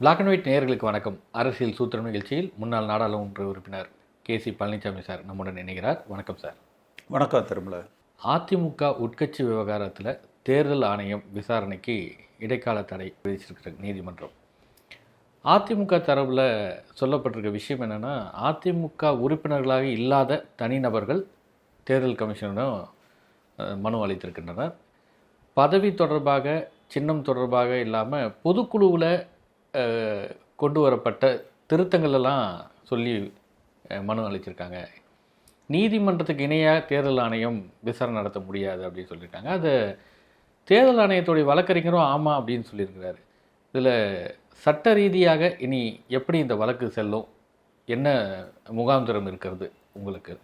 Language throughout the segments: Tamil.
பிளாக் அண்ட் ஒயிட் நேயர்களுக்கு வணக்கம். அரசியல் சூத்திரம் நிகழ்ச்சியில் முன்னாள் நாடாளுமன்ற உறுப்பினர் கே சி பழனிசாமி சார் நம்முடன் இணைகிறார். வணக்கம் சார். வணக்கம் திருமல. அதிமுக உட்கட்சி விவகாரத்தில் தேர்தல் ஆணையம் விசாரணைக்கு இடைக்கால தடை விதிச்சிருக்கிற நீதிமன்றம். அதிமுக தரப்பில் சொல்லப்பட்டிருக்க விஷயம் என்னென்னா அதிமுக உறுப்பினர்களாக இல்லாத தனிநபர்கள் தேர்தல் கமிஷனிடம் மனு அளித்திருக்கின்றனர். பதவி தொடர்பாக சின்னம் தொடர்பாக இல்லாமல் பொதுக்குழுவில் கொண்டு வரப்பட்ட திருத்தங்களெல்லாம் சொல்லி மனு அளிச்சிருக்காங்க. நீதிமன்றத்துக்கு இணையாக தேர்தல் ஆணையம் விசாரணை நடத்த முடியாது அப்படின்னு சொல்லியிருக்காங்க அது தேர்தல் ஆணையத்துடைய வழக்கறிஞரும் ஆமாம் அப்படின்னு சொல்லியிருக்கிறாரு. இதில் சட்ட ரீதியாக இனி எப்படி இந்த வழக்கு செல்லும்? என்ன முகாந்திரம் இருக்கிறது உங்களுக்கு?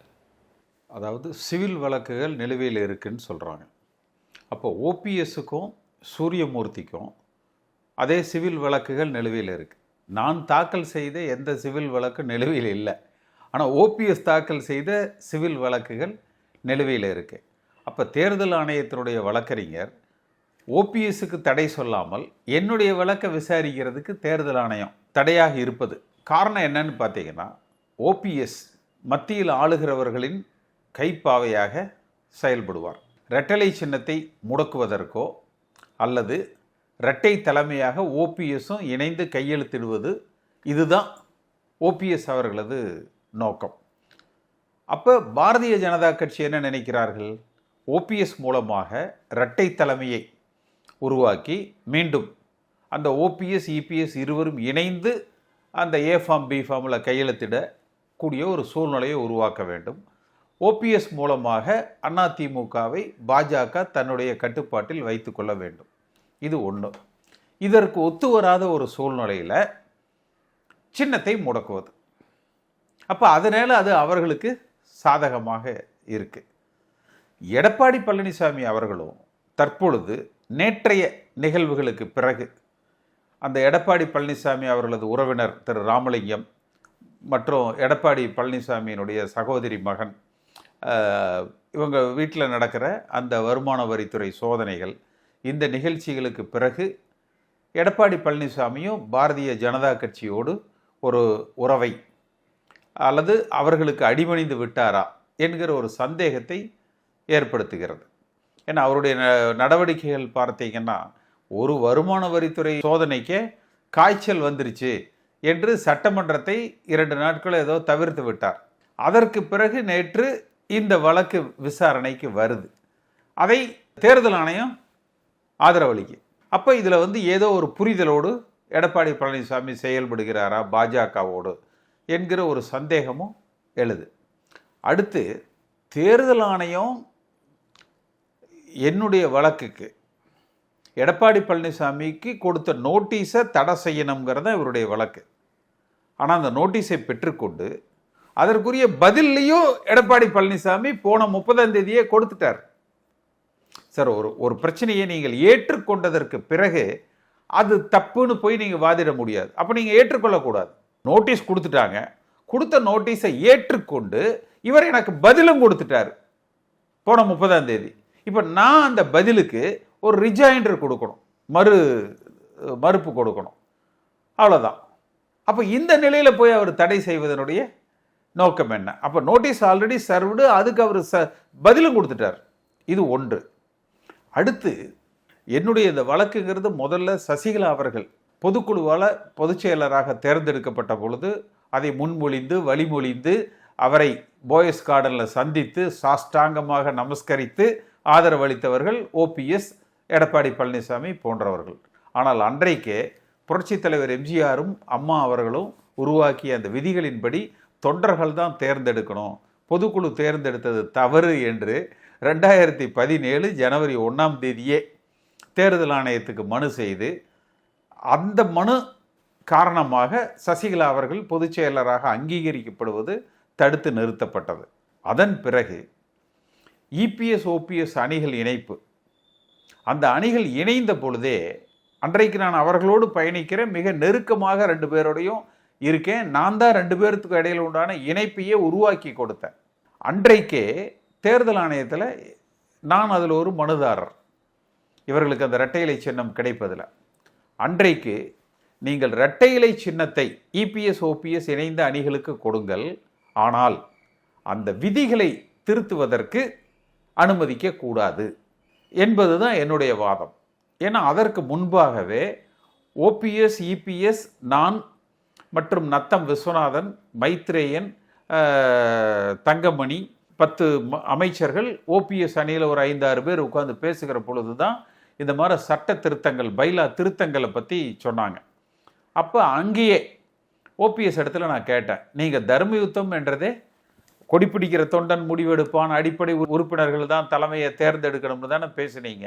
அதாவது சிவில் வழக்குகள் நிலுவையில் இருக்குதுன்னு சொல்கிறாங்க அப்போ ஓபிஎஸுக்கும் சூரியமூர்த்திக்கும் அதே சிவில் வழக்குகள் நிலுவையில் இருக்குது நான் தாக்கல் செய்த எந்த சிவில் வழக்கு நிலுவையில் இல்லை. ஆனால் ஓபிஎஸ் தாக்கல் செய்த சிவில் வழக்குகள் நிலுவையில் இருக்கு. அப்போ தேர்தல் ஆணையத்தினுடைய வழக்கறிஞர் ஓபிஎஸ்க்கு தடை சொல்லாமல் என்னுடைய வழக்கை விசாரிக்கிறதுக்கு தேர்தல் ஆணையம் தடையாக இருப்பது. காரணம் என்னன்னு பார்த்தீங்கன்னா ஓபிஎஸ் மத்தியில் ஆளுகிறவர்களின் கைப்பாவையாக செயல்படுவார். ரெட்டலை சின்னத்தை முடக்குவதற்கோ அல்லது இரட்டை தலைமையாக ஓபிஎஸும் இணைந்து கையெழுத்திடுவது இதுதான் ஓபிஎஸ் அவர்களது நோக்கம். அப்போ பாரதிய ஜனதா கட்சி என்ன நினைக்கிறார்கள்? ஓபிஎஸ் மூலமாக இரட்டை தலைமையை உருவாக்கி மீண்டும் அந்த ஓபிஎஸ் இபிஎஸ் இருவரும் இணைந்து அந்த ஏ ஃபார்ம் பி ஃபார்மில் கையெழுத்திடக்கூடிய ஒரு சூழ்நிலையை உருவாக்க வேண்டும். ஓபிஎஸ் மூலமாக அதிமுகவை பாஜக தன்னுடைய கட்டுப்பாட்டில் வைத்துக்கொள்ள வேண்டும். இது ஒன்று இதற்கு ஒத்து வராத ஒரு சூழ்நிலையில் சின்னத்தை முடக்குவது. அப்போ அதனால் அது அவர்களுக்கு சாதகமாக இருக்குது எடப்பாடி பழனிசாமி அவர்களும் தற்பொழுது நேற்றைய நிகழ்வுகளுக்கு பிறகு அந்த எடப்பாடி பழனிசாமி அவர்களது உறவினர் திரு ராமலிங்கம் மற்றும் எடப்பாடி பழனிசாமியினுடைய சகோதரி மகன் இவங்க வீட்டில் நடக்கிற அந்த வருமான வரித்துறை சோதனைகள் இந்த நிகழ்ச்சிகளுக்கு பிறகு எடப்பாடி பழனிசாமியும் பாரதிய ஜனதா கட்சியோடு ஒரு உறவை அல்லது அவர்களுக்கு அடிபணிந்து விட்டாரா என்கிற ஒரு சந்தேகத்தை ஏற்படுத்துகிறது. ஏன்னா அவருடைய ந- நடவடிக்கைகள் பார்த்தீங்கன்னா ஒரு வருமான வரித்துறை சோதனைக்கே காய்ச்சல் வந்துருச்சு என்று சட்டமன்றத்தை இரண்டு நாட்கள் ஏதோ தவிர்த்து விட்டார். அதற்கு பிறகு நேற்று இந்த வழக்கு விசாரணைக்கு வருது. அதை தேர்தல் ஆணையம் ஆதரவளிக்கு. அப்போ இதில் வந்து ஏதோ ஒரு புரிதலோடு எடப்பாடி பழனிசாமி செயல்படுகிறாரா பாஜகவோடு என்கிற ஒரு சந்தேகமும் எழுது. அடுத்து தேர்தல் ஆணையம் என்னுடைய வழக்குக்கு எடப்பாடி பழனிசாமிக்கு கொடுத்த நோட்டீஸை தடை செய்யணுங்கிறத இவருடைய வழக்கு. ஆனால் அந்த நோட்டீஸை பெற்றுக்கொண்டு அதற்குரிய பதில்லையும் எடப்பாடி பழனிசாமி போன முப்பதாம் தேதியே கொடுத்துட்டார். சார் ஒரு ஒரு பிரச்சனையை நீங்கள் ஏற்றுக்கொண்டதற்கு பிறகு அது தப்புன்னு போய் நீங்கள் வாதிட முடியாது. அப்போ நீங்கள் ஏற்றுக்கொள்ளக்கூடாது. நோட்டீஸ் கொடுத்துட்டாங்க. கொடுத்த நோட்டீஸை ஏற்றுக்கொண்டு இவர் எனக்கு பதிலும் கொடுத்துட்டார். போன முப்பதாம் தேதி. இப்போ நான் அந்த பதிலுக்கு ஒரு ரிஜாயிண்டர் கொடுக்கணும். மறு மறுப்பு கொடுக்கணும். அவ்வளோதான் அப்போ இந்த நிலையில் போய் அவர் தடை செய்வதனுடைய நோக்கம் என்ன? அப்போ நோட்டீஸ் ஆல்ரெடி சர்வ்டு அதுக்கு அவர் ச பதிலும் கொடுத்துட்டார். இது ஒன்று. அடுத்து என்னுடைய இந்த வழக்குங்கிறது முதல்ல சசிகலா அவர்கள் பொதுக்குழுவால் பொதுச் செயலராக தேர்ந்தெடுக்கப்பட்ட பொழுது அதை முன்மொழிந்து வழிமொழிந்து அவரை போயஸ் கார்டனில் சந்தித்து சாஷ்டாங்கமாக நமஸ்கரித்து ஆதரவளித்தவர்கள் ஓபிஎஸ் எடப்பாடி பழனிசாமி போன்றவர்கள். ஆனால் அன்றைக்கே புரட்சித் தலைவர் எம்ஜிஆரும் அம்மா அவர்களும் உருவாக்கிய அந்த விதிகளின்படி தொண்டர்கள் தான் தேர்ந்தெடுக்கணும். பொதுக்குழு தேர்ந்தெடுத்தது தவறு என்று ரெண்டாயிரத்தி பதினேழு ஜனவரி ஒன்றாம் தேதியே தேர்தல் ஆணையத்துக்கு மனு செய்து அந்த மனு காரணமாக சசிகலா அவர்கள் பொதுச் செயலராக அங்கீகரிக்கப்படுவது தடுத்து நிறுத்தப்பட்டது. அதன் பிறகு இபிஎஸ் ஓபிஎஸ் அணிகள் இணைப்பு. அந்த அணிகள் இணைந்த பொழுதே அன்றைக்கு நான் அவர்களோடு பயணிக்கிறேன் மிக நெருக்கமாக ரெண்டு பேரோடையும் இருக்கேன் நான் தான் ரெண்டு பேர்த்துக்கு இடையில உண்டான இணைப்பையே உருவாக்கி கொடுத்தேன். அன்றைக்கே தேர்தல் ஆணையத்தில் நான் அதில் ஒரு மனுதாரர். இவர்களுக்கு அந்த இரட்டை இலை சின்னம் கிடைப்பதில் அன்றைக்கு நீங்கள் இரட்டை இலை சின்னத்தை இபிஎஸ் ஓபிஎஸ் இணைந்த அணிகளுக்கு கொடுங்கள். ஆனால் அந்த விதிகளை திருத்துவதற்கு அனுமதிக்க கூடாது என்பதுதான் என்னுடைய வாதம். ஏன்னா அதற்கு முன்பாகவே ஓபிஎஸ் இபிஎஸ் நான் மற்றும் நத்தம் விஸ்வநாதன் மைத்ரேயன் தங்கமணி பத்து ம- அமைச்சர்கள் ஓபிஎஸ் அணியில் ஒரு ஐந்தாறு பேர் உட்காந்து பேசுகிற பொழுது தான் இந்த மாதிரி சட்ட திருத்தங்கள் பைலா திருத்தங்களை பற்றி சொன்னாங்க. அப்போ அங்கேயே ஓபிஎஸ் இடத்துல நான் கேட்டேன் நீங்கள் தர்மயுத்தம் என்றதே கொடிப்பிடிக்கிற தொண்டன் முடிவெடுப்பான் அடிப்படை உறுப்பினர்கள் தான் தலைமையை தேர்ந்தெடுக்கணும்னு தானே பேசுனீங்க.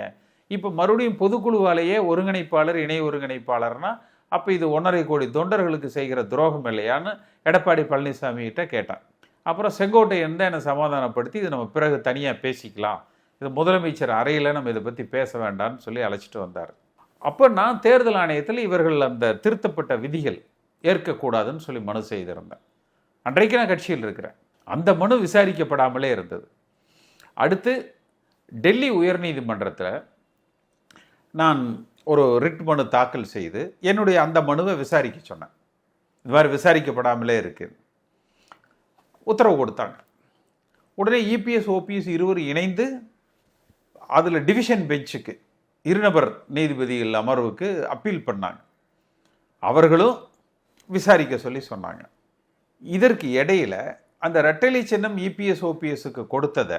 இப்போ மறுபடியும் பொதுக்குழுவாலேயே ஒருங்கிணைப்பாளர் இணை ஒருங்கிணைப்பாளர்னா அப்போ இது ஒன்றரை கோடி தொண்டர்களுக்கு செய்கிற துரோகம் இல்லையான்னு எடப்பாடி பழனிசாமி கிட்ட கேட்டேன். அப்புறம் செங்கோட்டையன் தான் என்னை சமாதானப்படுத்தி இது நம்ம பிறகு தனியாக பேசிக்கலாம். இது முதலமைச்சர் அறையில் நம்ம இதை பற்றி பேச வேண்டாம்னு சொல்லி அழைச்சிட்டு வந்தார். அப்போ நான் தேர்தல் ஆணையத்தில் இவர்கள் அந்த திருத்தப்பட்ட விதிகள் ஏற்கக்கூடாதுன்னு சொல்லி மனு செய்திருந்தேன். அன்றைக்கு நான் கட்சியில் இருக்கிறேன். அந்த மனு விசாரிக்கப்படாமலே இருந்தது. அடுத்து டெல்லி உயர்நீதிமன்றத்தில் நான் ஒரு ரிட் மனு தாக்கல் செய்து என்னுடைய அந்த மனுவை விசாரிக்க சொன்னேன். இது மாதிரி விசாரிக்கப்படாமலே இருக்குது உத்தரவு கொடுத்தாங்க. உடனே இபிஎஸ் ஓபிஎஸ் இருவர் இணைந்து அதில் டிவிஷன் பெஞ்சுக்கு இருநபர் நீதிபதிகள் அமர்வுக்கு அப்பீல் பண்ணாங்க. அவர்களும் விசாரிக்க சொல்லி சொன்னாங்க. இதற்கு இடையில அந்த ரெட்டலை சின்னம் இபிஎஸ் ஓபிஎஸ்க்கு கொடுத்ததை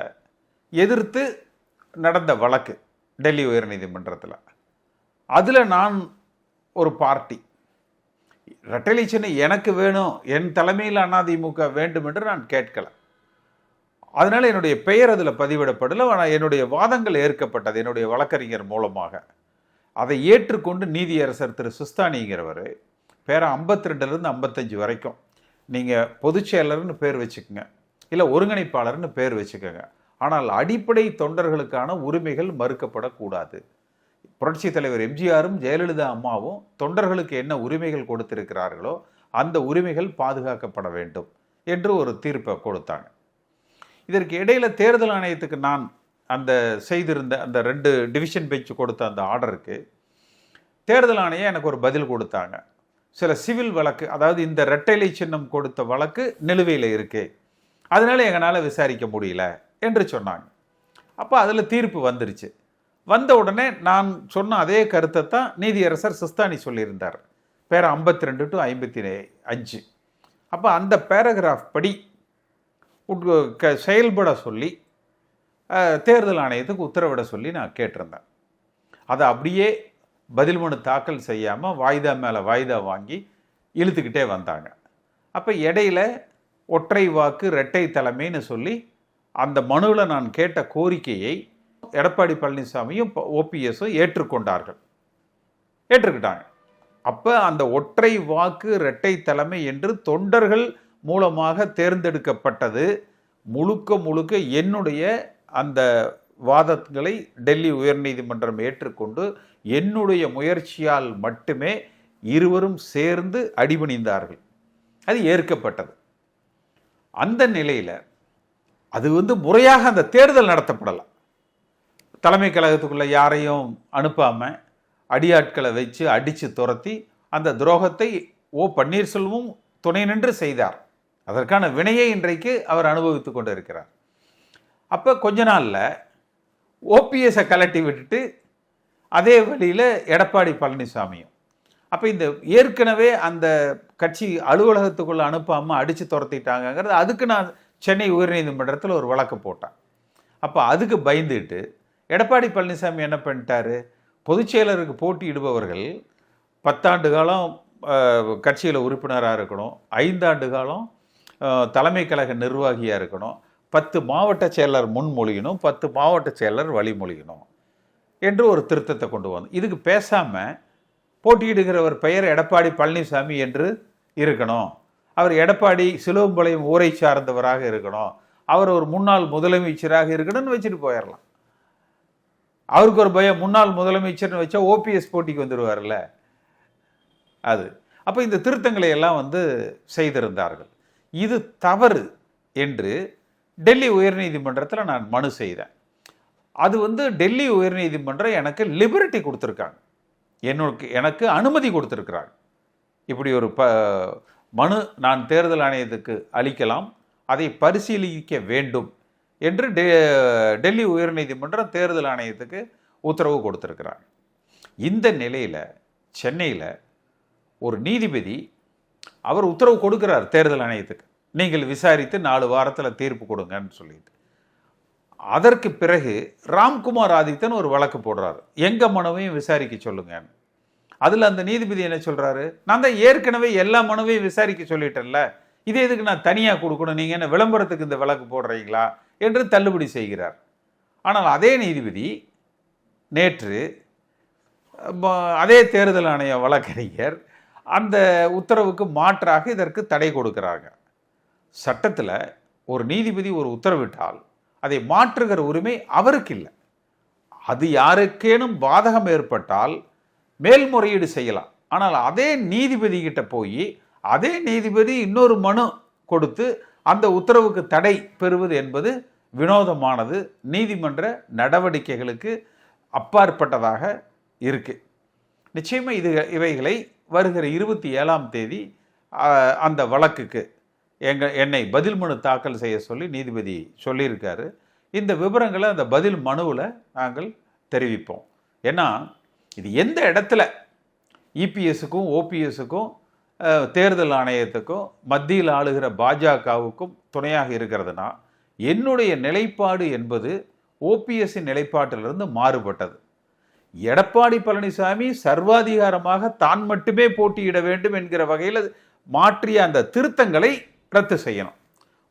எதிர்த்து நடந்த வழக்கு டெல்லி உயர்நீதிமன்றத்தில். அதில் நான் ஒரு பார்ட்டி ரெட்டலை எனக்கு வேணும் என் தலைமையில் அதிமுக வேண்டும் என்று நான் கேட்கல. அதனால் என்னுடைய பெயர் அதில் பதிவிடப்படல ஆனால் என்னுடைய வாதங்கள் ஏற்கப்பட்டது என்னுடைய வழக்கறிஞர் மூலமாக. அதை ஏற்றுக்கொண்டு நீதியரசர் திரு. சுஸ்தானிங்கிறவர் பேரை ஐம்பத்தி ரெண்டுலேருந்து ஐம்பத்தஞ்சு வரைக்கும். நீங்கள் பொதுச் செயலர்னு பேர் வச்சுக்கோங்க இல்லை ஒருங்கிணைப்பாளர்னு பேர் வச்சுக்கோங்க. ஆனால் அடிப்படை தொண்டர்களுக்கான உரிமைகள் மறுக்கப்படக்கூடாது. புரட்சித் தலைவர் எம்ஜிஆரும் ஜெயலலிதா அம்மாவும் தொண்டர்களுக்கு என்ன உரிமைகள் கொடுத்திருக்கிறார்களோ அந்த உரிமைகள் பாதுகாக்கப்பட வேண்டும் என்று ஒரு தீர்ப்பை கொடுத்தாங்க. இதற்கு இடையில தேர்தல் ஆணையத்துக்கு நான் அந்த செய்திருந்த அந்த ரெண்டு டிவிஷன் பெஞ்ச் கொடுத்த அந்த ஆர்டருக்கு தேர்தல் ஆணையம் எனக்கு ஒரு பதில் கொடுத்தாங்க. சில சிவில் வழக்கு அதாவது இந்த ரெட்டைலை சின்னம் கொடுத்த வழக்கு நிலுவையில் இருக்கு அதனால எங்களால் விசாரிக்க முடியல என்று சொன்னாங்க. அப்போ அதில் தீர்ப்பு வந்துருச்சு. வந்த உடனே நான் சொன்ன அதே கருத்தை தான் நீதியரசர் சிஸ்தானி சொல்லியிருந்தார். பேர ஐம்பத்தி ரெண்டு டு ஐம்பத்தி அஞ்சு. அப்போ அந்த பேராகிராஃப் படி க- செயல்பட சொல்லி தேர்தல் ஆணையத்துக்கு உத்தரவிட சொல்லி நான் கேட்டிருந்தேன். அதை அப்படியே பதில் மனு தாக்கல் செய்யாமல் வாய்தா மேலே வாய்தா வாங்கி இழுத்துக்கிட்டே வந்தாங்க. அப்போ இடையில ஒற்றை வாக்கு இரட்டை தலைமைன்னு சொல்லி அந்த மனுவில் நான் கேட்ட கோரிக்கையை எடப்பாடி பழனிசாமியும் ஓபிஎஸும் ஏற்றுக்கொண்டார்கள். ஏற்றுக்கிட்டாங்க. அப்போ அந்த ஒற்றை வாக்கு இரட்டை தலைமை என்று தொண்டர்கள் மூலமாக தேர்ந்தெடுக்கப்பட்டது. முழுக்க முழுக்க என்னுடைய அந்த வாதங்களை டெல்லி உயர்நீதிமன்றம் ஏற்றுக்கொண்டு என்னுடைய முயற்சியால் மட்டுமே இருவரும் சேர்ந்து அடிபணிந்தார்கள். அது ஏற்கப்பட்டது. அந்த நிலையில் அது வந்து முறையாக அந்த தேர்தல் நடத்தப்படலாம். தலைமை கழகத்துக்குள்ளே யாரையும் அனுப்பாமல் அடியாட்களை வச்சு அடித்து துரத்தி அந்த துரோகத்தை ஓ பன்னீர்செல்வம் துணை நின்று செய்தார். அதற்கான வினையை இன்றைக்கு அவர் அனுபவித்துக் கொண்டு இருக்கிறார் அப்போ கொஞ்ச நாளில் ஓபிஎஸை கலட்டி விட்டுட்டு அதே வழியில் எடப்பாடி பழனிசாமியும். அப்போ இந்த ஏற்கனவே அந்த கட்சி அலுவலகத்துக்குள்ளே அனுப்பாமல் அடித்து துரத்திட்டாங்கங்கிறது அதுக்கு நான் சென்னை உயர்நீதிமன்றத்தில் ஒரு வழக்கு போட்டேன். அப்போ அதுக்கு பயந்துட்டு எடப்பாடி பழனிசாமி என்ன பண்ணிட்டாரு? பொதுச் செயலருக்கு போட்டியிடுபவர்கள் பத்தாண்டு காலம் கட்சியில் உறுப்பினராக இருக்கணும். ஐந்தாண்டு காலம் தலைமை கழக நிர்வாகியாக இருக்கணும். பத்து மாவட்ட செயலர் முன்மொழியணும். பத்து மாவட்ட செயலர் வழிமொழியணும் என்று ஒரு திருத்தத்தை கொண்டு வந்தோம். இதுக்கு பேசாமல் போட்டியிடுகிறவர் பெயர் எடப்பாடி பழனிசாமி என்று இருக்கணும். அவர் எடப்பாடி சிலுவம்பாளையம் ஊரை சார்ந்தவராக இருக்கணும். அவர் ஒரு முன்னாள் முதலமைச்சராக இருக்கணும்னு வச்சுட்டு போயிடலாம் அவருக்கு ஒரு பயம் முன்னாள் முதலமைச்சர்னு வச்சா ஓபிஎஸ் போட்டிக்கு வந்துடுவார்ல அது. அப்போ இந்த திருத்தங்களை எல்லாம் வந்து செய்திருந்தார்கள். இது தவறு என்று டெல்லி உயர்நீதிமன்றத்தில் நான் மனு செய்தேன் அது வந்து டெல்லி உயர்நீதிமன்றம் எனக்கு லிபர்ட்டி கொடுத்துருக்காங்க. என்னோட எனக்கு அனுமதி கொடுத்துருக்குறாங்க. இப்படி ஒரு ப மனு நான் தேர்தல் ஆணையத்துக்கு அளிக்கலாம். அதை பரிசீலிக்க வேண்டும். என்று டெ டெல்லி உயர்நீதிமன்றம் தேர்தல் ஆணையத்துக்கு உத்தரவு கொடுத்துருக்கிறாங்க இந்த நிலையில் சென்னையில் ஒரு நீதிபதி அவர் உத்தரவு கொடுக்குறார் தேர்தல் ஆணையத்துக்கு. நீங்கள் விசாரித்து நாலு வாரத்தில் தீர்ப்பு கொடுங்கன்னு சொல்லிட்டு. அதற்கு பிறகு ராம்குமார் ஆதித்தன் ஒரு வழக்கு போடுறாரு. எங்கள் மனுவையும் விசாரிக்க சொல்லுங்கன்னு. அதில் அந்த நீதிபதி என்ன சொல்கிறாரு நான் தான் ஏற்கனவே எல்லா மனுவையும் விசாரிக்க சொல்லிட்டேன்ல. இதே எதுக்கு நான் தனியாக கொடுக்கணும்? நீங்கள் என்ன விளம்பரத்துக்கு இந்த வழக்கு போடுறீங்களா? என்று தள்ளுபடி செய்கிறார். ஆனால் அதே நீதிபதி நேற்று அதே தேர்தல் ஆணைய வழக்கறிஞர் அந்த உத்தரவுக்கு மாற்றாக இதற்கு தடை கொடுக்கிறாங்க. சட்டத்தில் ஒரு நீதிபதி ஒரு உத்தரவிட்டால் அதை மாற்றுகிற உரிமை அவருக்கு இல்லை. அது யாருக்கேனும் பாதகம் ஏற்பட்டால் மேல்முறையீடு செய்யலாம். ஆனால் அதே நீதிபதி கிட்ட போய் அதே நீதிபதி இன்னொரு மனு கொடுத்து அந்த உத்தரவுக்கு தடை பெறுவது என்பது வினோதமானது. நீதிமன்ற நடவடிக்கைகளுக்கு அப்பாற்பட்டதாக இருக்கு. நிச்சயமா இது இவைகளை வருகிற இருபத்தி ஏழாம் தேதி அந்த வழக்குக்கு எங்க என்னை பதில் மனு தாக்கல் செய்ய சொல்லி நீதிபதி சொல்லியிருக்காரு. இந்த விவரங்களை அந்த பதில் மனுவில் நாங்கள் தெரிவிப்போம். ஏன்னா இது எந்த இடத்துல இபிஎஸுக்கும் ஓபிஎஸுக்கும் தேர்தல் ஆணையத்துக்கும் மத்தியில் ஆளுகிற பாஜகவுக்கும் துணையாக இருக்கிறதுனா என்னுடைய நிலைப்பாடு என்பது ஓபிஎஸ்ஸின் நிலைப்பாட்டிலிருந்து மாறுபட்டது. எடப்பாடி பழனிசாமி சர்வாதிகாரமாக தான் மட்டுமே போட்டியிட வேண்டும் என்கிற வகையில் மாற்றிய அந்த திருத்தங்களை ரத்து செய்யணும்.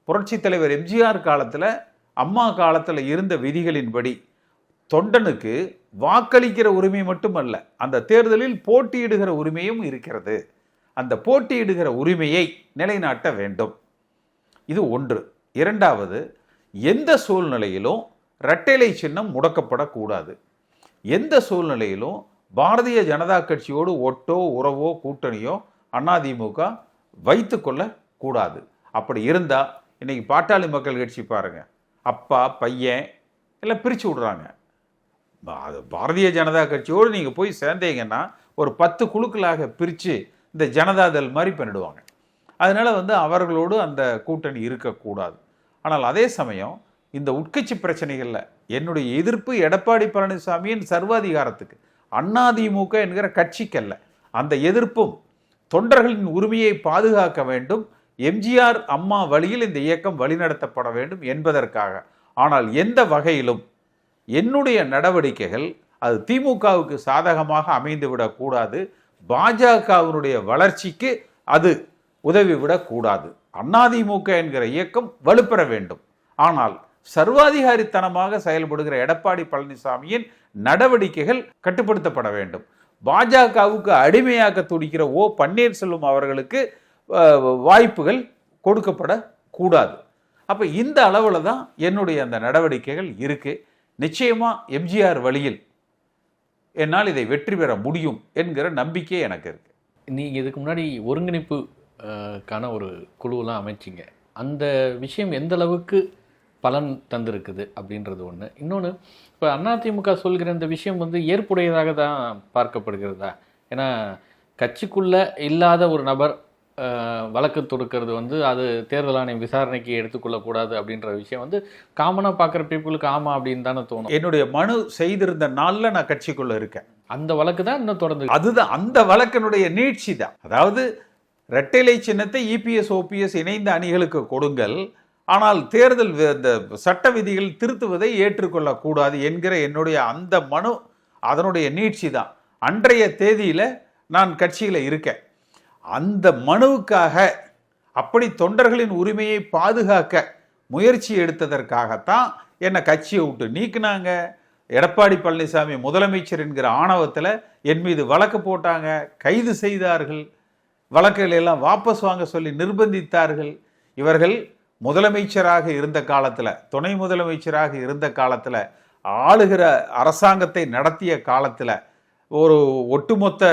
புரட்சித் தலைவர் எம்ஜிஆர் காலத்தில் அம்மா காலத்தில் இருந்த விதிகளின்படி தொண்டனுக்கு வாக்களிக்கிற உரிமை மட்டுமல்ல அந்த தேர்தலில் போட்டியிடுகிற உரிமையும் இருக்கிறது. அந்த போட்டியிடுகிற உரிமையை நிலைநாட்ட வேண்டும். இது ஒன்று. இரண்டாவது எந்த சூழ்நிலையிலும் இரட்டைலை சின்னம் முடக்கப்படக்கூடாது. எந்த சூழ்நிலையிலும் பாரதிய ஜனதா கட்சியோடு ஒட்டோ உறவோ கூட்டணியோ அதிமுக வைத்து கொள்ள கூடாது அப்படி இருந்தால் இன்னைக்கு பாட்டாளி மக்கள் கட்சி பாருங்க. அப்பா பையன் எல்லாம் பிரித்து விடுறாங்க. அது பாரதிய ஜனதா கட்சியோடு நீங்கள் போய் சேர்ந்தீங்கன்னா ஒரு பத்து குழுக்களாக பிரித்து இந்த ஜனதாதள் மாதிரி பண்ணிடுவாங்க. அதனால் வந்து அவர்களோடு அந்த கூட்டணி இருக்கக்கூடாது. ஆனால் அதே சமயம் இந்த உட்கட்சி பிரச்சனைகளில் என்னுடைய எதிர்ப்பு எடப்பாடி பழனிசாமியின் சர்வாதிகாரத்துக்கு அதிமுக என்கிற கட்சிக்கல்ல அந்த எதிர்ப்பும் தொண்டர்களின் உரிமையை பாதுகாக்க வேண்டும். எம்ஜிஆர் அம்மா வழியில் இந்த இயக்கம் வழிநடத்தப்பட வேண்டும் என்பதற்காக. ஆனால் எந்த வகையிலும் என்னுடைய நடவடிக்கைகள் அது திமுகவுக்கு சாதகமாக அமைந்துவிடக்கூடாது. பாஜகவினுடைய வளர்ச்சிக்கு அது உதவிவிடக்கூடாது. அதிமுக என்கிற இயக்கம் வலுப்பெற வேண்டும். ஆனால் சர்வாதிகாரித்தனமாக செயல்படுகிற எடப்பாடி பழனிசாமியின் நடவடிக்கைகள் கட்டுப்படுத்தப்பட வேண்டும். பாஜகவுக்கு அடிமையாக்க துடிக்கிற ஓ பன்னீர்செல்வம் அவர்களுக்கு வாய்ப்புகள் வாய்ப்புகள் கொடுக்கப்படக்கூடாது. அப்போ இந்த அளவில் தான் என்னுடைய அந்த நடவடிக்கைகள் இருக்கு. நிச்சயமாக எம்ஜிஆர் வழியில் என்னால் இதை வெற்றி பெற முடியும் என்கிற நம்பிக்கை எனக்கு இருக்கு. நீங்கள் இதுக்கு முன்னாடி ஒருங்கிணைப்பு க்கான ஒரு குழுவெலாம் அமைச்சிங்க. அந்த விஷயம் எந்த அளவுக்கு பலன் தந்திருக்குது அப்படின்றது ஒன்று இன்னொன்று இப்போ அதிமுக சொல்கிற இந்த விஷயம் வந்து ஏற்புடையதாக தான் பார்க்கப்படுகிறதா? ஏன்னா கட்சிக்குள்ளே இல்லாத ஒரு நபர் வழக்கு தொடுக்கிறது வந்து அது தேர்தல் ஆணையம் விசாரணைக்கு எடுத்துக்கொள்ளக்கூடாது அப்படின்ற விஷயம் வந்து காமனாக பார்க்குற பீப்புளுக்கு ஆமாம் அப்படின்னு தானே தோணும். என்னுடைய மனு செய்திருந்த நாளில் நான் கட்சிக்குள்ள இருக்கேன். அந்த வழக்கு தான் இன்னும் தொடர்ந்து அதுதான் அந்த வழக்கினுடைய நீட்சி தான். அதாவது இரட்டைலை சின்னத்தை இபிஎஸ் ஓபிஎஸ் இணைந்த அணிகளுக்கு கொடுங்கள். ஆனால் தேர்தல் இந்த சட்ட விதிகள் திருத்துவதை ஏற்றுக்கொள்ளக்கூடாது என்கிற என்னுடைய அந்த மனு அதனுடைய நீட்சி தான். அன்றைய தேதியில நான் கட்சியில இருக்கேன். அந்த மனுவுக்காக அப்படி தொண்டர்களின் உரிமையை பாதுகாக்க முயற்சி எடுத்ததற்காகத்தான் என்னை கட்சியை விட்டு நீக்கினாங்க. எடப்பாடி பழனிசாமி முதலமைச்சர் என்கிற ஆணவத்தில் என் மீது வழக்கு போட்டாங்க. கைது செய்தார்கள். வழக்குகள் எல்லாம் வாபஸ் வாங்க சொல்லி நிர்பந்தித்தார்கள். இவர்கள் முதலமைச்சராக இருந்த காலத்தில் துணை முதலமைச்சராக இருந்த காலத்தில் ஆளுகிற அரசாங்கத்தை நடத்திய காலத்தில் ஒரு ஒட்டுமொத்த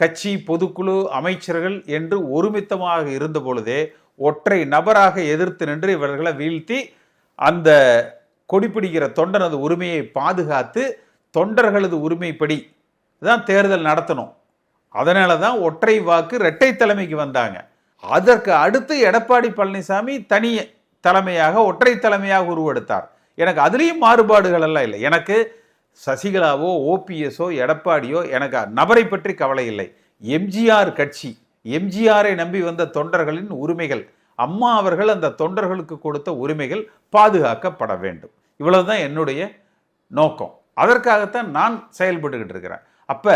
கட்சி பொதுக்குழு அமைச்சர்கள் என்று ஒருமித்தமாக இருந்த பொழுதே ஒற்றை நபராக எதிர்த்து நின்று இவர்களை வீழ்த்தி அந்த கொடிப்பிடிக்கிற தொண்டனது உரிமையை பாதுகாத்து தொண்டர்களது உரிமைப்படி தான் தேர்தல் நடத்தணும். அதனால தான் ஒற்றை வாக்கு இரட்டை தலைமைக்கு வந்தாங்க. அதற்கு அடுத்து எடப்பாடி பழனிசாமி தனி தலைமையாக ஒற்றை தலைமையாக உருவெடுத்தார். எனக்கு அதுலேயும் மாறுபாடுகள் எல்லாம் இல்லை. எனக்கு சசிகலாவோ ஓபிஎஸோ எடப்பாடியோ எனக்கு நபரை பற்றி கவலை இல்லை. எம்ஜிஆர் கட்சி எம்ஜிஆரை நம்பி வந்த தொண்டர்களின் உரிமைகள் அம்மா அவர்கள் அந்த தொண்டர்களுக்கு கொடுத்த உரிமைகள் பாதுகாக்கப்பட வேண்டும். இவ்வளவுதான் என்னுடைய நோக்கம். அதற்காகத்தான் நான் செயல்பட்டுக்கிட்டு இருக்கிறேன். அப்போ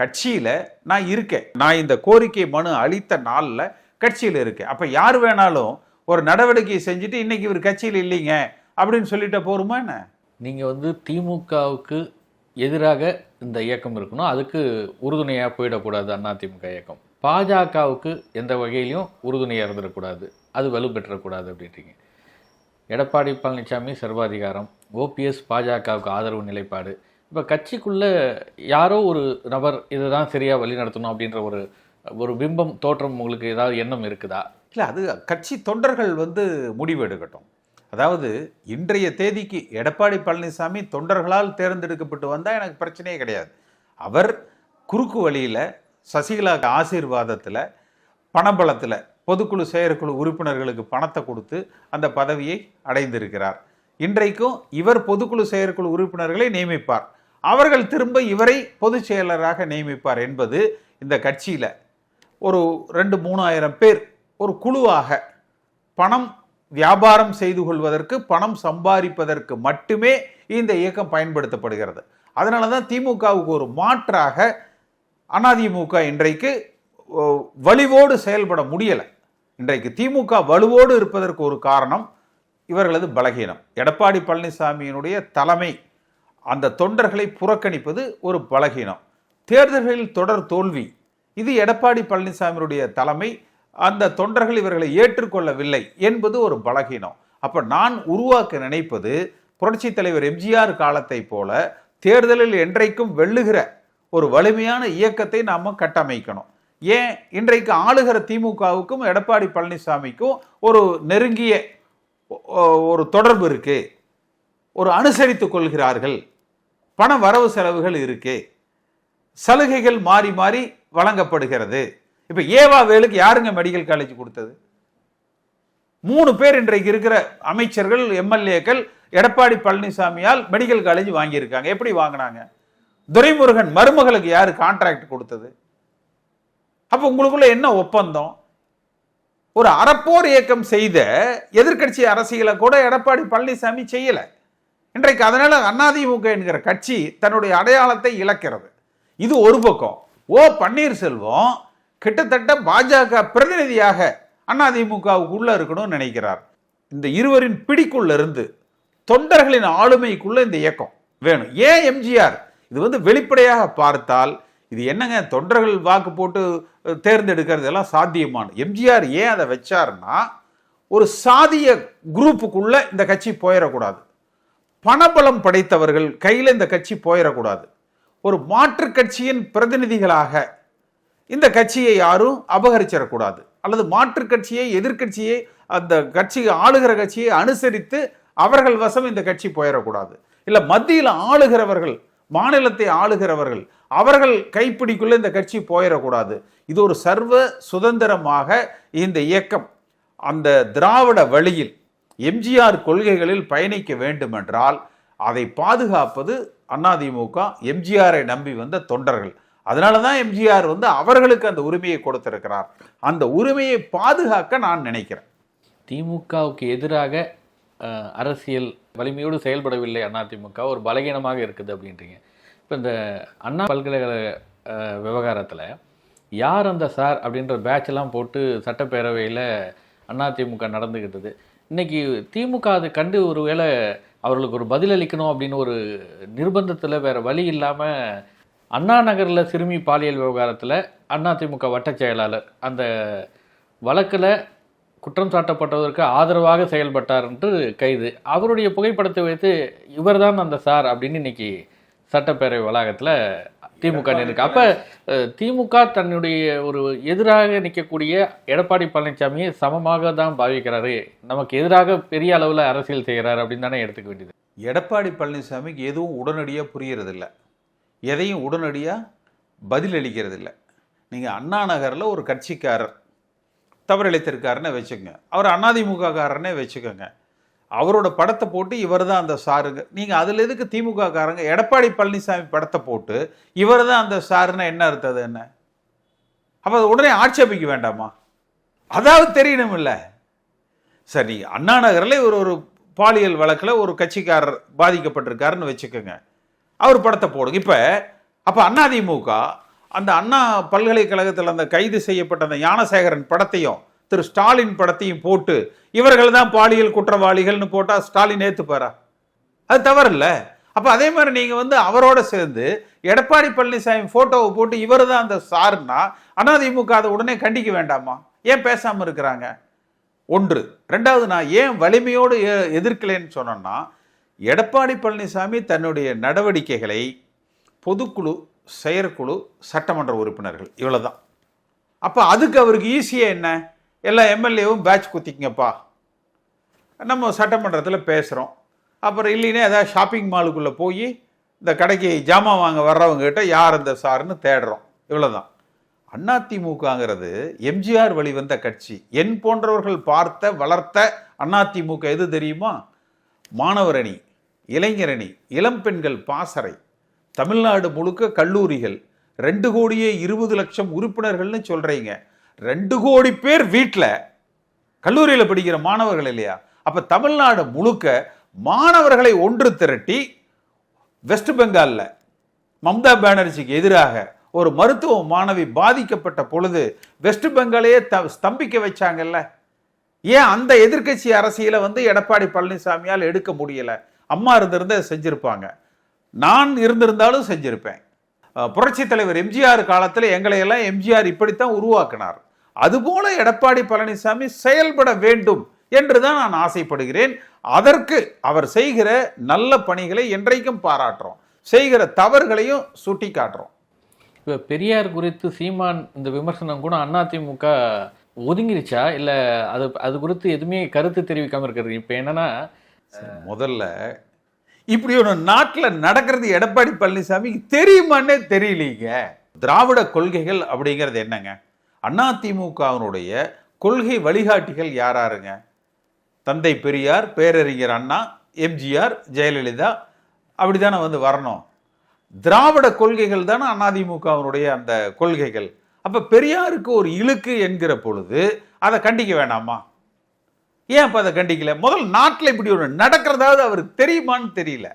கட்சியில் நான் இருக்கேன். நான் இந்த கோரிக்கை மனு அளித்த நாளில் கட்சியில் இருக்கேன். அப்போ யார் வேணாலும் ஒரு நடவடிக்கை செஞ்சுட்டு இன்னைக்கு இவர் கட்சியில் இல்லைங்க அப்படின்னு சொல்லிட்ட போருமா என்ன? நீங்கள் வந்து திமுகவுக்கு எதிராக இந்த இயக்கம் இருக்கணும். அதுக்கு உறுதுணையாக போயிடக்கூடாது அதிமுக இயக்கம். பாஜகவுக்கு எந்த வகையிலையும் உறுதுணையாக இருந்துடக்கூடாது. அது வலுப்பெற்றக்கூடாது அப்படின்றீங்க. எடப்பாடி பழனிசாமி சர்வாதிகாரம் ஓபிஎஸ் பாஜகவுக்கு ஆதரவு நிலைப்பாடு. இப்போ கட்சிக்குள்ளே யாரோ ஒரு நபர் இதுதான் சரியாக வழி நடத்தணும் அப்படின்ற ஒரு ஒரு பிம்பம் தோற்றம் உங்களுக்கு ஏதாவது எண்ணம் இருக்குதா? இல்லை அது கட்சி தொண்டர்கள் வந்து முடிவு எடுக்கட்டும். அதாவது இன்றைய தேதிக்கு எடப்பாடி பழனிசாமி தொண்டர்களால் தேர்ந்தெடுக்கப்பட்டு வந்தால் எனக்கு பிரச்சனையே கிடையாது. அவர் குறுக்கு வழியில் சசிகலா ஆசீர்வாதத்தில் பணபலத்தில் பொதுக்குழு செயற்குழு உறுப்பினர்களுக்கு பணத்தை கொடுத்து அந்த பதவியை அடைந்திருக்கிறார். இன்றைக்கும் இவர் பொதுக்குழு செயற்குழு உறுப்பினர்களை நியமிப்பார். அவர்கள் திரும்ப இவரை பொதுச் செயலராக நியமிப்பார் என்பது இந்த கட்சியில் ஒரு ரெண்டு மூணாயிரம் பேர் ஒரு குழுவாக பணம் வியாபாரம் செய்து கொள்வதற்கு பணம் சம்பாதிப்பதற்கு மட்டுமே இந்த இயக்கம் பயன்படுத்தப்படுகிறது. அதனால தான் திமுகவுக்கு ஒரு மாற்றாக அதிமுக இன்றைக்கு வலுவோடு வலிவோடு செயல்பட முடியலை. இன்றைக்கு திமுக வலுவோடு இருப்பதற்கு ஒரு காரணம் இவர்களது பலகீனம். எடப்பாடி பழனிசாமியினுடைய தலைமை அந்த தொண்டர்களை புறக்கணிப்பது ஒரு பலகீனம். தேர்தல்களில் தொடர் தோல்வி. இது எடப்பாடி பழனிசாமியுடைய தலைமை அந்த தொண்டர்கள் இவர்களை ஏற்றுக்கொள்ளவில்லை என்பது ஒரு பலகீனம். அப்போ நான் உருவாக்க நினைப்பது புரட்சி தலைவர் எம்ஜிஆர் காலத்தை போல தேர்தலில் என்றைக்கும் வெல்லுகிற ஒரு வலிமையான இயக்கத்தை நாம் கட்டமைக்கணும். ஏன்? இன்றைக்கு ஆளுகிற திமுகவுக்கும் எடப்பாடி பழனிசாமிக்கும் ஒரு நெருங்கிய ஒரு தொடர்பு இருக்கு. ஒரு அனுசரித்து கொள்கிறார்கள். பண வரவு செலவுகள் இருக்கு. சலுகைகள் மாறி மாறி வழங்கப்படுகிறது. இப்ப ஏவா வேலுக்கு யாருங்க மெடிக்கல் காலேஜ் கொடுத்தது? மூணு பேர் இன்றைக்கு இருக்கிற அமைச்சர்கள் எம்எல்ஏக்கள் எடப்பாடி பழனிசாமியால் மெடிக்கல் காலேஜ் வாங்கியிருக்காங்க. எப்படி வாங்கினாங்க? துரைமுருகன் மருமகளுக்கு யாரு கான்ட்ராக்ட் கொடுத்தது? அப்ப உங்களுக்குள்ள என்ன ஒப்பந்தம்? ஒரு அறப்போர் இயக்கம் செய்த எதிர்க்கட்சி அரசியலை கூட எடப்பாடி பழனிசாமி செய்யல. இன்றைக்கு அதனால அதிமுக என்கிற கட்சி தன்னுடைய அடையாளத்தை இழக்கிறது. இது ஒரு பக்கம். ஓ பன்னீர்செல்வம் கிட்டத்தட்ட பாஜக பிரதிநிதியாக அதிமுகவுக்கு உள்ள இருக்கணும்னு நினைக்கிறார். இந்த இருவரின் பிடிக்குள்ள இருந்து தொண்டர்களின் ஆளுமைக்குள்ள இந்த இயக்கம் வேணும். ஏன் எம்ஜிஆர்? இது வந்து வெளிப்படையாக பார்த்தால் இது என்னங்க தொண்டர்கள் வாக்கு போட்டு தேர்ந்தெடுக்கிறது எல்லாம் சாத்தியமான எம்ஜிஆர் ஏன் அதை வச்சாருன்னா ஒரு சாதிய குரூப்புக்குள்ள இந்த கட்சி போயிடக்கூடாது. பணபலம் படைத்தவர்கள் கையில் இந்த கட்சி போயிடக்கூடாது. ஒரு மாற்றுக் கட்சியின் பிரதிநிதிகளாக இந்த கட்சியை யாரும் அபகரிச்சிடக்கூடாது. அல்லது மாற்றுக் கட்சியை எதிர்க்கட்சியை அந்த கட்சி ஆளுகிற கட்சியை அனுசரித்து அவர்கள் வசம் இந்த கட்சி போயிடக்கூடாது. இல்லை மத்தியில் ஆளுகிறவர்கள் மாநிலத்தை ஆளுகிறவர்கள் அவர்கள் கைப்பிடிக்குள்ள இந்த கட்சி போயிடக்கூடாது. இது ஒரு சர்வ சுதந்திரமாக இந்த இயக்கம் அந்த திராவிட வழியில் எம்ஜிஆர் கொள்கைகளில் பயணிக்க வேண்டுமென்றால் அதை பாதுகாப்பது அதிமுக எம்ஜிஆரை நம்பி வந்த தொண்டர்கள். அதனால தான் எம்ஜிஆர் வந்து அவர்களுக்கு அந்த உரிமையை கொடுத்திருக்கிறார். அந்த உரிமையை பாதுகாக்க நான் நினைக்கிறேன். திமுகவுக்கு எதிராக அரசியல் வலிமையோடு செயல்படவில்லை அதிமுக ஒரு பலகீனமாக இருக்குது அப்படின்றீங்க. இப்போ இந்த அண்ணா பல்கலைக்கழக விவகாரத்தில் யார் அந்த சார் அப்படின்ற பேட்செல்லாம் போட்டு சட்டப்பேரவையில் அதிமுக நடந்துக்கிட்டது இன்னைக்கு திமுக அது கண்டு ஒருவேளை அவர்களுக்கு ஒரு பதிலளிக்கணும் அப்படின்னு ஒரு நிர்பந்தத்தில் வேற வழி இல்லாமல் அண்ணா நகரில் சிறுமி பாலியல் விவகாரத்தில் அதிமுக வட்டச் செயலாளர். அந்த வழக்கில் குற்றம் சாட்டப்பட்டதற்கு ஆதரவாக செயல்பட்டார் என்று கைது. அவருடைய புகைப்படத்தை வைத்து இவர்தான் அந்த சார் அப்படின்னு இன்னைக்கு சட்டப்பேரவை வளாகத்தில் திமுக நிற்கு அப்போ திமுக தன்னுடைய ஒரு எதிராக நிற்கக்கூடிய எடப்பாடி பழனிசாமியை சமமாக தான் பாவிக்கிறாரு. நமக்கு எதிராக பெரிய அளவில் அரசியல் செய்கிறாரு அப்படின்னு தானே எடுத்துக்க வேண்டியது. எடப்பாடி பழனிசாமிக்கு எதுவும் உடனடியாக புரியறதில்லை. எதையும் உடனடியாக பதிலளிக்கிறதில்ல. நீங்கள் அண்ணா நகரில் ஒரு கட்சிக்காரர் தவறிழைத்திருக்காருன்னு வச்சுக்கோங்க. அவர் அதிமுக வச்சுக்கோங்க. அவரோட படத்தை போட்டு இவர் தான் அந்த சாருங்க. நீங்கள் அதில் எதுக்கு திமுக காரங்க எடப்பாடி பழனிசாமி படத்தை போட்டு இவர் தான் அந்த சாருன்னா என்ன அர்த்தது என்ன? அப்போ உடனே ஆட்சேபிக்க வேண்டாமா? அதாவது தெரியணும் இல்லை சரி அண்ணா நகரில் இவர் ஒரு பாலியல் வழக்கில் ஒரு கட்சிக்காரர் பாதிக்கப்பட்டிருக்காருன்னு வச்சுக்கோங்க. அவர் படத்தை போடுங்க. இப்போ அப்போ அதிமுக அந்த அண்ணா பல்கலைக்கழகத்தில் அந்த கைது செய்யப்பட்ட அந்த ஞானசேகரன் படத்தையும் திரு ஸ்டாலின் படத்தையும் போட்டு இவர்கள் தான் பாலியல் குற்றவாளிகள்னு போட்டால் ஸ்டாலின் ஏற்றுப்பாரா அது தவறில்லை. அப்போ அதே மாதிரி நீங்கள் வந்து அவரோட சேர்ந்து எடப்பாடி பழனிசாமி ஃபோட்டோவை போட்டு இவர் தான் அந்த சாருன்னா அதிமுக அதை உடனே கண்டிக்க வேண்டாமா? ஏன் பேசாமல் இருக்கிறாங்க? ஒன்று. ரெண்டாவது நான் ஏன் வலிமையோடு எ- எதிர்க்கலைன்னு சொன்னேன்னா எடப்பாடி பழனிசாமி தன்னுடைய நடவடிக்கைகளை பொதுக்குழு செயற்குழு சட்டமன்ற உறுப்பினர்கள் இவ்வளோ தான் அப்போ அதுக்கு அவருக்கு ஈஸியாக என்ன? எல்லா எம்எல்ஏவும் பேட்ச் குத்திக்கங்கப்பா. நம்ம சட்டமன்றத்தில் பேசுகிறோம் அப்புறம் இல்லைன்னா ஏதாவது ஷாப்பிங் மாலுக்குள்ளே போய் இந்த கடைக்கு ஜாமான் வாங்க வர்றவங்ககிட்ட யார் அந்த சாருன்னு தேடுறோம். இவ்வளவுதான். அதிமுகங்கிறது எம்ஜிஆர் வழிவந்த கட்சி. என் போன்றவர்கள் பார்த்த வளர்த்த அதிமுக எது தெரியுமா? மாணவர் அணி. இளைஞரணி இளம் பெண்கள் பாசறை தமிழ்நாடு முழுக்க கல்லூரிகள். ரெண்டு கோடியே இருபது லட்சம் உறுப்பினர்கள்னு சொல்றீங்க. ரெண்டு கோடி பேர் வீட்டில் கல்லூரியில் படிக்கிற மாணவர்கள் இல்லையா? அப்ப தமிழ்நாடு முழுக்க மாணவர்களை ஒன்று திரட்டி வெஸ்ட் பெங்காலில் மம்தா பானர்ஜிக்கு எதிராக ஒரு மருத்துவ மாணவி பாதிக்கப்பட்ட பொழுது வெஸ்ட் பெங்காலையே த ஸ்தம்பிக்க வச்சாங்கல்ல. ஏன் அந்த எதிர்க்கட்சி அரசியலை வந்து எடப்பாடி பழனிசாமியால் எடுக்க முடியலை? அம்மா இருந்திருந்தா செஞ்சுருப்பாங்க. நான் இருந்திருந்தாலும் செஞ்சுருப்பேன். புரட்சி தலைவர் எம்ஜிஆர் காலத்தில் எங்களை எல்லாம் எம்ஜிஆர் இப்படித்தான் உருவாக்கினார். அதுபோல எடப்பாடி பழனிசாமி செயல்பட வேண்டும் என்று தான் நான் ஆசைப்படுகிறேன். அதற்கு அவர் செய்கிற நல்ல பணிகளை என்றைக்கும் பாராட்டுறோம். செய்கிற தவறுகளையும் சுட்டி காட்டுறோம் இப்போ பெரியார் குறித்து சீமான் இந்த விமர்சனம் கூட அதிமுக ஒதுங்கிருச்சா? இல்லை அது அது குறித்து எதுவுமே கருத்து தெரிவிக்காமல் இருக்கிறது. இப்போ என்னன்னா முதல்ல இப்படி ஒரு நாட்டில் நடக்கிறது எடப்பாடி பழனிசாமிக்கு தெரியுமான்னே தெரியலீங்க. திராவிட கொள்கைகள் அப்படிங்கிறது என்னங்க? அதிமுகவினுடைய கொள்கை வழிகாட்டிகள் யாராருங்க? தந்தை பெரியார் பேரறிஞர் அண்ணா எம்ஜிஆர் ஜெயலலிதா அப்படிதானே வந்து வரணும். திராவிட கொள்கைகள் தானே அதிமுகவினுடைய அந்த கொள்கைகள். அப்ப பெரியாருக்கு ஒரு இழுக்கு என்கிற பொழுது அதை கண்டிக்க வேணாமா? ஏன் அப்போ அதை கண்டிக்கல? முதல் நாட்டில் இப்படி ஒன்று நடக்கிறதாவது அவருக்கு தெரியுமான்னு தெரியல.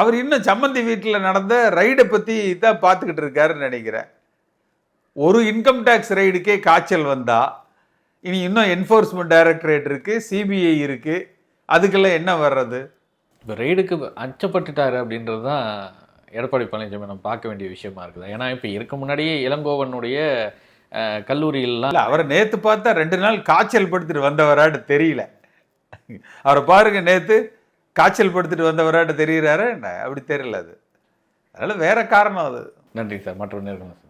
அவர் இன்னும் சம்மந்தி வீட்டில் நடந்த ரைடை பற்றி தான் பார்த்துக்கிட்டு இருக்காருன்னு நினைக்கிறேன். ஒரு இன்கம் டேக்ஸ் ரைடுக்கே காய்ச்சல் வந்தா இனி இன்னும் என்ஃபோர்ஸ்மெண்ட் டைரக்டரேட் இருக்குது சிபிஐ இருக்குது அதுக்கெல்லாம் என்ன வர்றது? இப்போ ரெய்டுக்கு அச்சப்பட்டுட்டாரு அப்படின்றது தான் எடப்பாடி பழனிசாமி நம்ம பார்க்க வேண்டிய விஷயமா இருக்குது. ஏன்னா இப்போ இருக்க முன்னாடியே இளங்கோவனுடைய இல்ல அவரை நேத்து பார்த்தா ரெண்டு நாள் காய்ச்சல் படுத்திட்டு வந்தவராட்டு தெரியல. அவரை பாருங்க நேத்து காய்ச்சல் படுத்திட்டு வந்தவராட்டு தெரிகிறாரு என்ன? அப்படி தெரியல அது. அதனால வேற காரணம் அது. நன்றி சார் மற்றொரு நேரம்